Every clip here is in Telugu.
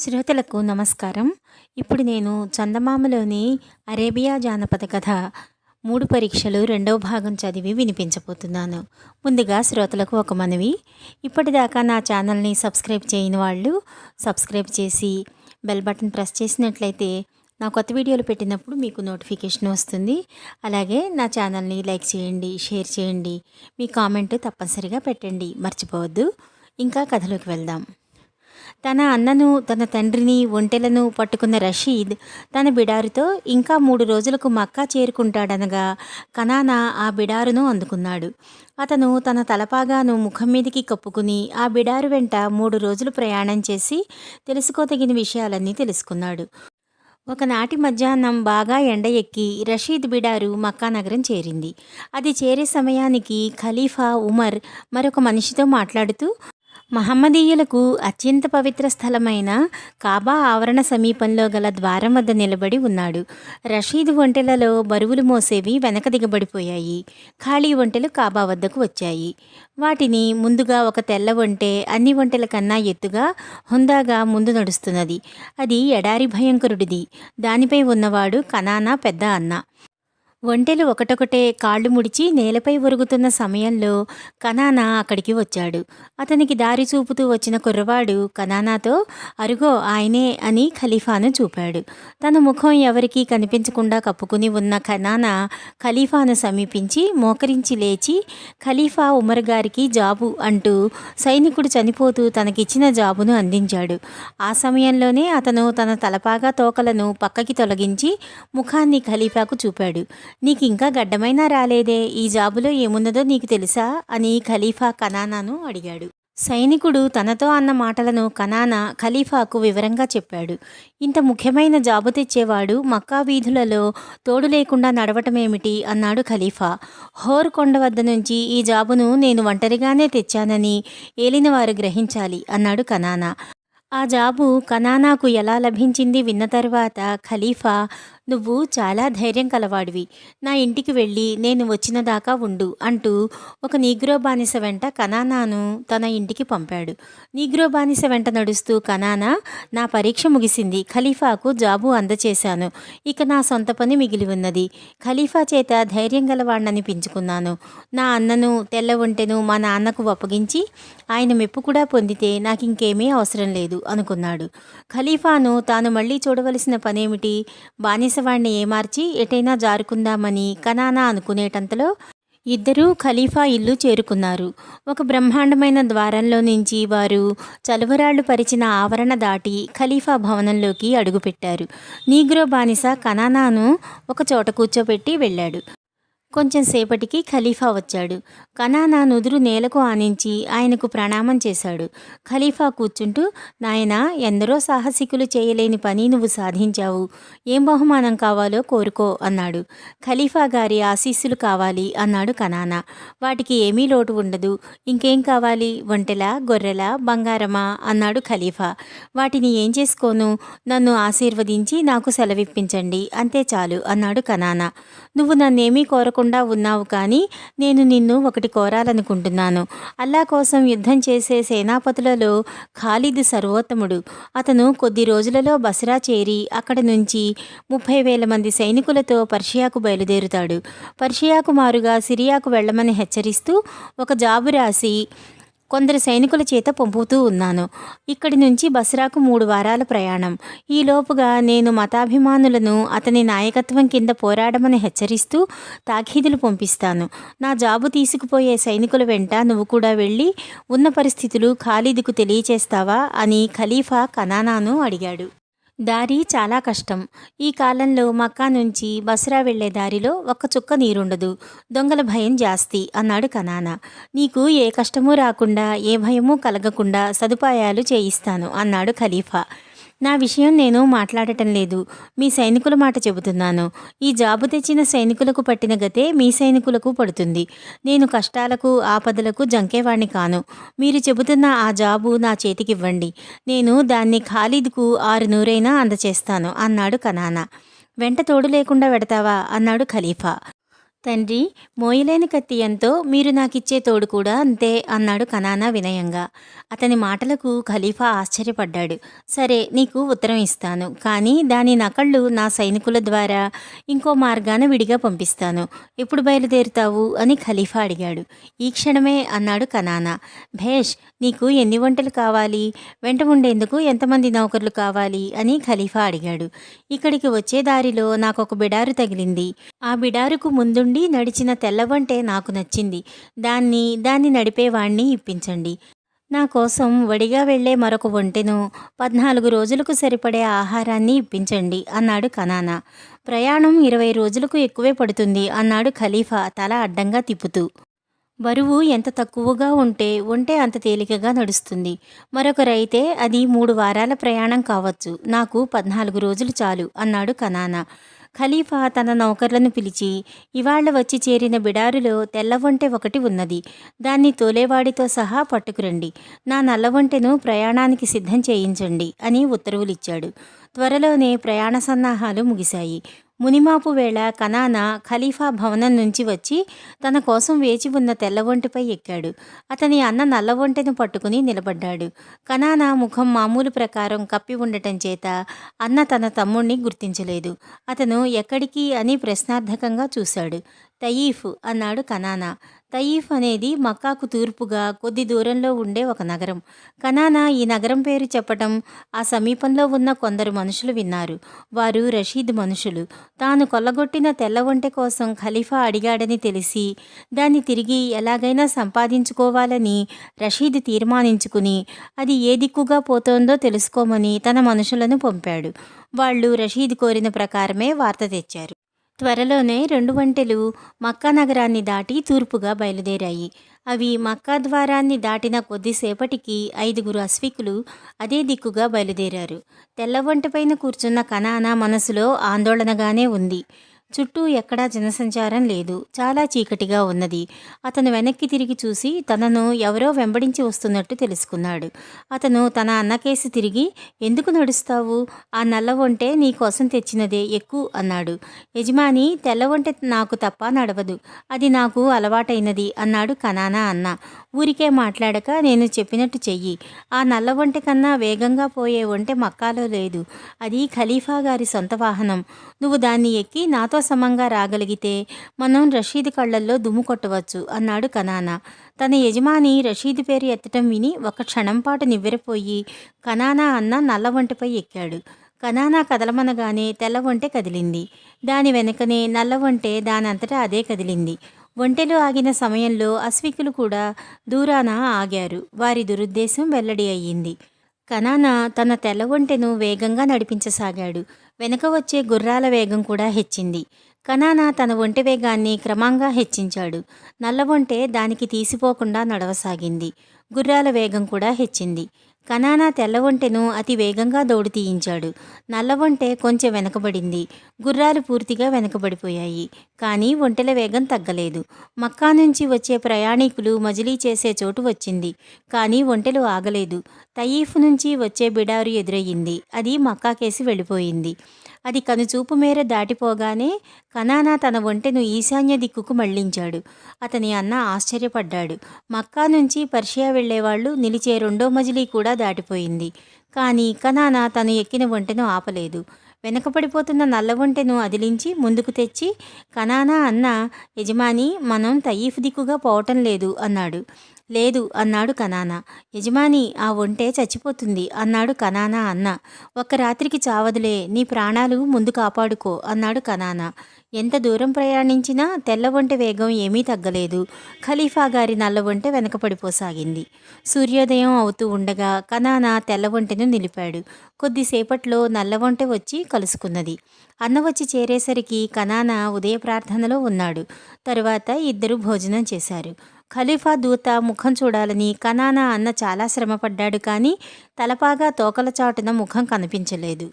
శ్రోతలకు నమస్కారం. ఇప్పుడు నేను చందమామలోని అరేబియా జానపద కథ మూడు పరీక్షలు రెండవ భాగం చదివి వినిపించబోతున్నాను. ముందుగా శ్రోతలకు ఒక మనవి. ఇప్పటిదాకా నా ఛానల్ని సబ్స్క్రైబ్ చేయని వాళ్ళు సబ్స్క్రైబ్ చేసి బెల్ బటన్ ప్రెస్ చేసినట్లయితే నా కొత్త వీడియోలు పెట్టినప్పుడు మీకు నోటిఫికేషన్ వస్తుంది. అలాగే నా ఛానల్ని లైక్ చేయండి షేర్ చేయండి. మీ కామెంట్ తప్పనిసరిగా పెట్టండి. మర్చిపోవద్దు. ఇంకా కథలోకి వెళ్దాం. తన అన్నను తన తండ్రిని ఒంటెలను పట్టుకున్న రషీద్ తన బిడారుతో ఇంకా మూడు రోజులకు మక్కా చేరుకుంటాడనగా కనానా ఆ బిడారును అందుకున్నాడు. అతను తన తలపాగాను ముఖం మీదకి కప్పుకుని ఆ బిడారు వెంట మూడు రోజులు ప్రయాణం చేసి తెలుసుకోదగిన విషయాలన్నీ తెలుసుకున్నాడు. ఒకనాటి మధ్యాహ్నం బాగా ఎండ ఎక్కి రషీద్ బిడారు మక్కా నగరం చేరింది. అది చేరే సమయానికి ఖలీఫా ఉమర్ మరొక మనిషితో మాట్లాడుతూ మహమ్మదీయులకు అత్యంత పవిత్ర స్థలమైన కాబా ఆవరణ సమీపంలో గల ద్వారం వద్ద నిలబడి ఉన్నాడు. రషీద్ ఒంటెలలో బరువులు మోసేవి వెనక దిగబడిపోయాయి. ఖాళీ ఒంటెలు కాబా వద్దకు వచ్చాయి. వాటిని ముందుగా ఒక తెల్ల ఒంటె అన్ని ఒంటెల కన్నా ఎత్తుగా హుందాగా ముందు నడుస్తున్నది. అది ఎడారి భయంకరుడిది. దానిపై ఉన్నవాడు కనానా పెద్ద అన్న. ఒంటెలు ఒకటొకటే కాళ్ళు ముడిచి నేలపై ఒరుగుతున్న సమయంలో కనానా అక్కడికి వచ్చాడు. అతనికి దారి చూపుతూ వచ్చిన కుర్రవాడు కనానాతో అరుగో ఆయనే అని ఖలీఫాను చూపాడు. తన ముఖం ఎవరికీ కనిపించకుండా కప్పుకుని ఉన్న కనానా ఖలీఫాను సమీపించి మోకరించి లేచి ఖలీఫా ఉమర్ గారికి జాబు అంటూ సైనికుడు చనిపోతూ తనకిచ్చిన జాబును అందించాడు. ఆ సమయంలోనే అతను తన తలపాగా తోకలను పక్కకి తొలగించి ముఖాన్ని ఖలీఫాకు చూపాడు. నీకు ఇంకా గడ్డమైనా రాలేదే ఈ జాబులో ఏమున్నదో నీకు తెలుసా? అని ఖలీఫా కనానాను అడిగాడు. సైనికుడు తనతో అన్న మాటలను కనానా ఖలీఫాకు వివరంగా చెప్పాడు. ఇంత ముఖ్యమైన జాబు తెచ్చేవాడు మక్కా వీధులలో తోడు లేకుండా నడవటమేమిటి? అన్నాడు ఖలీఫా. హోర్ కొండ వద్ద నుంచి ఈ జాబును నేను ఒంటరిగానే తెచ్చానని ఏలినవారు గ్రహించాలి అన్నాడు కనానా. ఆ జాబు కనానాకు ఎలా లభించింది విన్న తర్వాత ఖలీఫా నువ్వు చాలా ధైర్యం కలవాడివి. నా ఇంటికి వెళ్ళి నేను వచ్చిన దాకా ఉండు అంటూ ఒక నీగ్రో బానిస వెంట కనానాను తన ఇంటికి పంపాడు. నీగ్రో బానిస వెంట నడుస్తూ కనానా నా పరీక్ష ముగిసింది. ఖలీఫాకు జాబు అందచేశాను. ఇక నా సొంత పని మిగిలి ఉన్నది. ఖలీఫా చేత ధైర్యం గలవాడిననిపించుకున్నాను నా అన్నను తెల్ల ఒంటెను మా నాన్నకు అప్పగించి ఆయన మెప్పు కూడా పొందితే నాకు ఇంకేమీ అవసరం లేదు అనుకున్నాడు. ఖలీఫాను తాను మళ్ళీ చూడవలసిన పనేమిటి? బానిస బానిసవాణ్ణి ఏమార్చి ఎటైనా జారుకుందామని కనానా అనుకునేటంతలో ఇద్దరూ ఖలీఫా ఇల్లు చేరుకున్నారు. ఒక బ్రహ్మాండమైన ద్వారంలో నుంచి వారు చలువరాళ్ళు పరిచిన ఆవరణ దాటి ఖలీఫా భవనంలోకి అడుగుపెట్టారు. నీగ్రో బానిస కనానాను ఒక చోట కూర్చోబెట్టి వెళ్ళాడు. కొంచెం సేపటికి ఖలీఫా వచ్చాడు. కనానా నుదురు నేలకు ఆనించి ఆయనకు ప్రణామం చేశాడు. ఖలీఫా కూర్చుంటూ నాయన ఎందరో సాహసికులు చేయలేని పని నువ్వు సాధించావు. ఏం బహుమానం కావాలో కోరుకో అన్నాడు. ఖలీఫా గారి ఆశీస్సులు కావాలి అన్నాడు కనానా. వాటికి ఏమీ లోటు ఉండదు. ఇంకేం కావాలి? ఒంటెల గొర్రెల బంగారమా? అన్నాడు ఖలీఫా. వాటిని ఏం చేసుకోను? నన్ను ఆశీర్వదించి నాకు సెలవిప్పించండి. అంతే చాలు అన్నాడు కనానా. నువ్వు నన్నేమీ కోరకుండా ఉన్నావు కానీ నేను నిన్ను ఒకటి కోరాలనుకుంటున్నాను. అల్లా కోసం యుద్ధం చేసే సేనాపతులలో ఖాలిద్ సర్వోత్తముడు. అతను కొద్ది రోజులలో బసరా చేరి అక్కడ నుంచి ముప్పై వేల మంది సైనికులతో పర్షియాకు బయలుదేరుతాడు. పర్షియాకు మారుగా సిరియాకు వెళ్ళమని హెచ్చరిస్తూ ఒక జాబు రాసి కొందరు సైనికుల చేత పంపుతూ ఉన్నాను. ఇక్కడి నుంచి బస్రాకు మూడు వారాల ప్రయాణం. ఈలోపుగా నేను మతాభిమానులను అతని నాయకత్వం కింద పోరాడమని హెచ్చరిస్తూ తాఖీదులు పంపిస్తాను. నా జాబు తీసుకుపోయే సైనికుల వెంట నువ్వు కూడా వెళ్ళి ఉన్న పరిస్థితులు ఖాళీదుకు తెలియచేస్తావా? అని ఖలీఫా కనానాను అడిగాడు. దారి చాలా కష్టం. ఈ కాలంలో మక్కా నుంచి బస్రా వెళ్ళే దారిలో ఒక్క చుక్క నీరుండదు. దొంగల భయం జాస్తి అన్నాడు కనానా. నీకు ఏ కష్టమూ రాకుండా ఏ భయమూ కలగకుండా సదుపాయాలు చేయిస్తాను అన్నాడు ఖలీఫా. నా విషయం నేను మాట్లాడటం లేదు. మీ సైనికుల మాట చెబుతున్నాను. ఈ జాబు తెచ్చిన సైనికులకు పట్టిన గతే మీ సైనికులకు పడుతుంది. నేను కష్టాలకు ఆపదలకు జంకేవాణ్ణి కాను. మీరు చెబుతున్న ఆ జాబు నా చేతికివ్వండి. నేను దాన్ని ఖాలిద్కు ఆరు నూరైనా అందచేస్తాను అన్నాడు కనానా. వెంట తోడు లేకుండా వెడతావా? అన్నాడు ఖలీఫా. తండ్రి మోయలేని కత్తి ఎంతో మీరు నాకిచ్చే తోడు కూడా అంతే అన్నాడు కనానా వినయంగా. అతని మాటలకు ఖలీఫా ఆశ్చర్యపడ్డాడు. సరే నీకు ఉత్తరం ఇస్తాను. కానీ దాని నకళ్ళు నా సైనికుల ద్వారా ఇంకో మార్గాన విడిగా పంపిస్తాను. ఎప్పుడు బయలుదేరుతావు? అని ఖలీఫా అడిగాడు. ఈ క్షణమే అన్నాడు కనానా. భేష్ నీకు ఎన్ని వంటలు కావాలి? వెంట ఉండేందుకు ఎంతమంది నౌకర్లు కావాలి? అని ఖలీఫా అడిగాడు. ఇక్కడికి వచ్చే దారిలో నాకు ఒక బిడారు తగిలింది. ఆ బిడారుకు ముందు ఉండి నడిచిన తెల్లవంటే నాకు నచ్చింది. దాన్ని దాన్ని నడిపేవాణ్ణి ఇప్పించండి. నా కోసం వడిగా వెళ్ళే మరొక ఒంటెను పద్నాలుగు రోజులకు సరిపడే ఆహారాన్ని ఇప్పించండి అన్నాడు కనానా ప్రయాణం ఇరవై రోజులకు ఎక్కువే పడుతుంది అన్నాడు ఖలీఫా తల అడ్డంగా తిప్పుతూ. బరువు ఎంత తక్కువగా ఉంటే ఒంటే అంత తేలికగా నడుస్తుంది. మరొకరైతే అది మూడు వారాల ప్రయాణం కావచ్చు. నాకు పద్నాలుగు రోజులు చాలు అన్నాడు కనానా ఖలీఫా తన నౌకర్లను పిలిచి ఇవాళ వచ్చి చేరిన బిడారులో తెల్లవంటె ఒకటి ఉన్నది. దాన్ని తోలేవాడితో సహా పట్టుకురండి. నా నల్లవంటెను ప్రయాణానికి సిద్ధం చేయించండి అని ఉత్తర్వులిచ్చాడు. త్వరలోనే ప్రయాణ సన్నాహాలు ముగిశాయి. మునిమాపు వేళ కనానా ఖలీఫా భవనం నుంచి వచ్చి తన కోసం వేచి ఉన్న తెల్లవొంటిపై ఎక్కాడు. అతని అన్న నల్లవొంటెను పట్టుకుని నిలబడ్డాడు. కనానా ముఖం మామూలు ప్రకారం కప్పి ఉండటం చేత అన్న తన తమ్ముణ్ణి గుర్తించలేదు. అతను ఎక్కడికి అని ప్రశ్నార్థకంగా చూశాడు. తయీఫ్ అన్నాడు కనానా. తయీఫ్ అనేది మక్కాకు తూర్పుగా కొద్ది దూరంలో ఉండే ఒక నగరం. కనానా ఈ నగరం పేరు చెప్పటం ఆ సమీపంలో ఉన్న కొందరు మనుషులు విన్నారు. వారు రషీద్ మనుషులు. తాను కొల్లగొట్టిన తెల్ల ఒంటె కోసం ఖలీఫా అడిగాడని తెలిసి దాన్ని తిరిగి ఎలాగైనా సంపాదించుకోవాలని రషీద్ తీర్మానించుకుని అది ఏ దిక్కుగా పోతోందో తెలుసుకోమని తన మనుషులను పంపాడు. వాళ్ళు రషీద్ కోరిన ప్రకారమే వార్త తెచ్చారు. త్వరలోనే రెండు వంటలు మక్కా నగరాన్ని దాటి తూర్పుగా బయలుదేరాయి. అవి మక్కా ద్వారాన్ని దాటిన కొద్దిసేపటికి ఐదుగురు అశ్వికులు అదే దిక్కుగా బయలుదేరారు. తెల్లవంటిపైన కూర్చున్న కనానా మనసులో ఆందోళనగానే ఉంది. చుట్టూ ఎక్కడా జనసంచారం లేదు. చాలా చీకటిగా ఉన్నది. అతను వెనక్కి తిరిగి చూసి తనను ఎవరో వెంబడించి వస్తున్నట్టు తెలుసుకున్నాడు. అతను తన అన్నకేసి తిరిగి ఎందుకు నడుస్తావు? ఆ నల్ల వంటే నీ కోసం తెచ్చినదే ఎక్కువ అన్నాడు. యజమాని తెల్ల ఒంటె నాకు తప్ప నడవదు. అది నాకు అలవాటైనది అన్నాడు కనానా అన్న. ఊరికే మాట్లాడక నేను చెప్పినట్టు చెయ్యి. ఆ నల్ల ఒంటె కన్నా వేగంగా పోయే ఒంటె మక్కాలో లేదు. అది ఖలీఫా గారి సొంత వాహనం. నువ్వు దాన్ని ఎక్కి నాతో సమంగా రాగలిగితే మనం రషీద్ కళ్ళల్లో దుమ్ము కొట్టవచ్చు అన్నాడు కనానా. తన యజమాని రషీద్ పేరు ఎత్తటం విని ఒక క్షణం పాటు నివ్వెరపోయి కనానా అన్న నల్ల ఒంటెపై ఎక్కాడు. కనానా కదలమనగానే తెల్ల వంటె కదిలింది. దాని వెనుకనే నల్ల వంటే దానంతటా అదే కదిలింది. ఒంటెలు ఆగిన సమయంలో అశ్వికులు కూడా దూరాన ఆగారు. వారి దురుద్దేశం వెల్లడి అయ్యింది. కనానా తన తెల్ల ఒంటెను వేగంగా నడిపించసాగాడు. వెనక వచ్చే గుర్రాల వేగం కూడా హెచ్చింది. కనానా తన ఒంటి వేగాన్ని క్రమంగా హెచ్చించాడు. నల్ల ఒంటె దానికి తీసిపోకుండా నడవసాగింది. గుర్రాల వేగం కూడా హెచ్చింది. కనానా తెల్ల ఒంటెను అతి వేగంగా దౌడు తీయించాడు. నల్ల ఒంటె కొంచెం వెనకబడింది. గుర్రాలు పూర్తిగా వెనకబడిపోయాయి. కానీ ఒంటెల వేగం తగ్గలేదు. మక్కా నుంచి వచ్చే ప్రయాణికులు మజిలీ చేసే చోటు వచ్చింది. కానీ ఒంటెలు ఆగలేదు. తయీఫ్ నుంచి వచ్చే బిడారు ఎదురయ్యింది. అది మక్కాకేసి వెళ్ళిపోయింది. అది కనుచూపు మేర దాటిపోగానే కనానా తన ఒంటెను ఈశాన్య దిక్కుకు మళ్ళించాడు అతని అన్న ఆశ్చర్యపడ్డాడు. మక్కా నుంచి పర్షియా వెళ్ళేవాళ్ళు నిలిచే రెండో మజిలీ కూడా దాటిపోయింది. కానీ కనానా తను ఎక్కిన ఒంటెను ఆపలేదు. వెనకపడిపోతున్న నల్ల ఒంటెను అదిలించి ముందుకు తెచ్చి కనానా అన్న యజమాని మనం తయీఫ్ దిక్కుగా పోవటం లేదు అన్నాడు. లేదు అన్నాడు కనానా. యజమాని ఆ ఒంటే చచ్చిపోతుంది అన్నాడు కనానా అన్న. ఒక్క రాత్రికి చావదులే నీ ప్రాణాలు ముందు కాపాడుకో అన్నాడు కనానా. ఎంత దూరం ప్రయాణించినా తెల్ల ఒంటె వేగం ఏమీ తగ్గలేదు. ఖలీఫా గారి నల్ల ఒంటె వెనకపడిపోసాగింది సూర్యోదయం అవుతూ ఉండగా కనానా తెల్ల ఒంటెను నిలిపాడు. కొద్దిసేపట్లో నల్ల ఒంటె వచ్చి కలుసుకున్నది. అన్న వచ్చి చేరేసరికి కనానా ఉదయ ప్రార్థనలో ఉన్నాడు. తరువాత ఇద్దరు భోజనం చేశారు. ఖలీఫా దూత ముఖం చూడాలని కనానా అన్న చాలా శ్రమపడ్డాడు కానీ తలపాగా తోకల చాటున ముఖం కనిపించలేదు.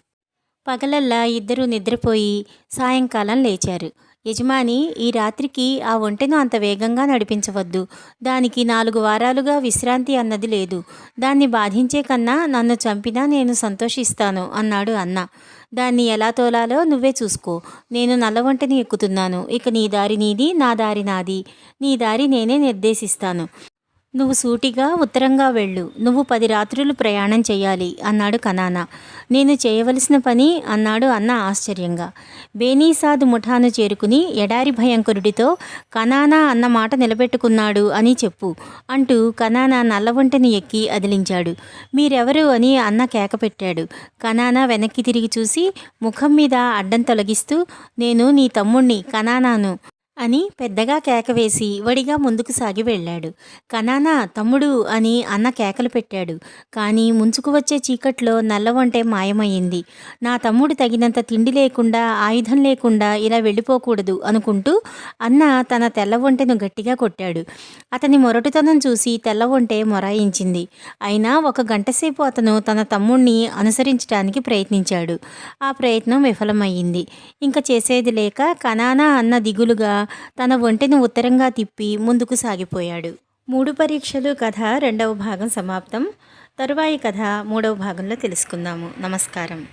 పగలల్లా ఇద్దరూ నిద్రపోయి సాయంకాలం లేచారు. యజమాని ఈ రాత్రికి ఆ ఒంటెను అంత వేగంగా నడిపించవద్దు. దానికి నాలుగు వారాలుగా విశ్రాంతి అన్నది లేదు. దాన్ని బాధించే కన్నా నన్ను చంపినా నేను సంతోషిస్తాను అన్నాడు అన్న. దాన్ని ఎలా తోలాలో నువ్వే చూసుకో. నేను నల్ల ఒంటెని ఎక్కుతున్నాను. ఇక నీ దారి నీది నా దారి నాది. నీ దారి నేనే నిర్దేశిస్తాను. నువ్వు సూటిగా ఉత్తరంగా వెళ్ళు. నువ్వు పది రాత్రులు ప్రయాణం చేయాలి అన్నాడు కనానా. నేను చేయవలసిన పని అన్నాడు అన్న ఆశ్చర్యంగా. బేనీసాద్ ముఠాను చేరుకుని ఎడారి భయంకరుడితో కనానా అన్న మాట నిలబెట్టుకున్నాడు అని చెప్పు అంటూ కనానా నల్లవంటని ఎక్కి అదిలించాడు. మీరెవరు అని అన్న కేకపెట్టాడు కనానా వెనక్కి తిరిగి చూసి ముఖం మీద అడ్డం తొలగిస్తూ నేను నీ తమ్ముణ్ణి కనానాను. అని పెద్దగా కేక వేసి వడిగా ముందుకు సాగి వెళ్ళాడు. కనానా తమ్ముడు అని అన్న కేకలు పెట్టాడు. కానీ ముంచుకు వచ్చే చీకట్లో నల్లవంటే మాయమయ్యింది. నా తమ్ముడు తగినంత తిండి లేకుండా ఆయుధం లేకుండా ఇలా వెళ్ళిపోకూడదు అనుకుంటూ అన్న తన తెల్లవొంటెను గట్టిగా కొట్టాడు. అతని మొరటుతనం చూసి తెల్లవంటే మొరాయించింది. అయినా ఒక గంటసేపు అతను తన తమ్ముణ్ణి అనుసరించడానికి ప్రయత్నించాడు. ఆ ప్రయత్నం విఫలమయ్యింది. ఇంకా చేసేది లేక కనానా అన్న దిగులుగా తన ఒంటెను ఉత్తరంగా తిప్పి ముందుకు సాగిపోయాడు. మూడు పరీక్షలు కథ రెండవ భాగం సమాప్తం. తరువాయి కథ మూడవ భాగంలో తెలుసుకుందాము. నమస్కారం.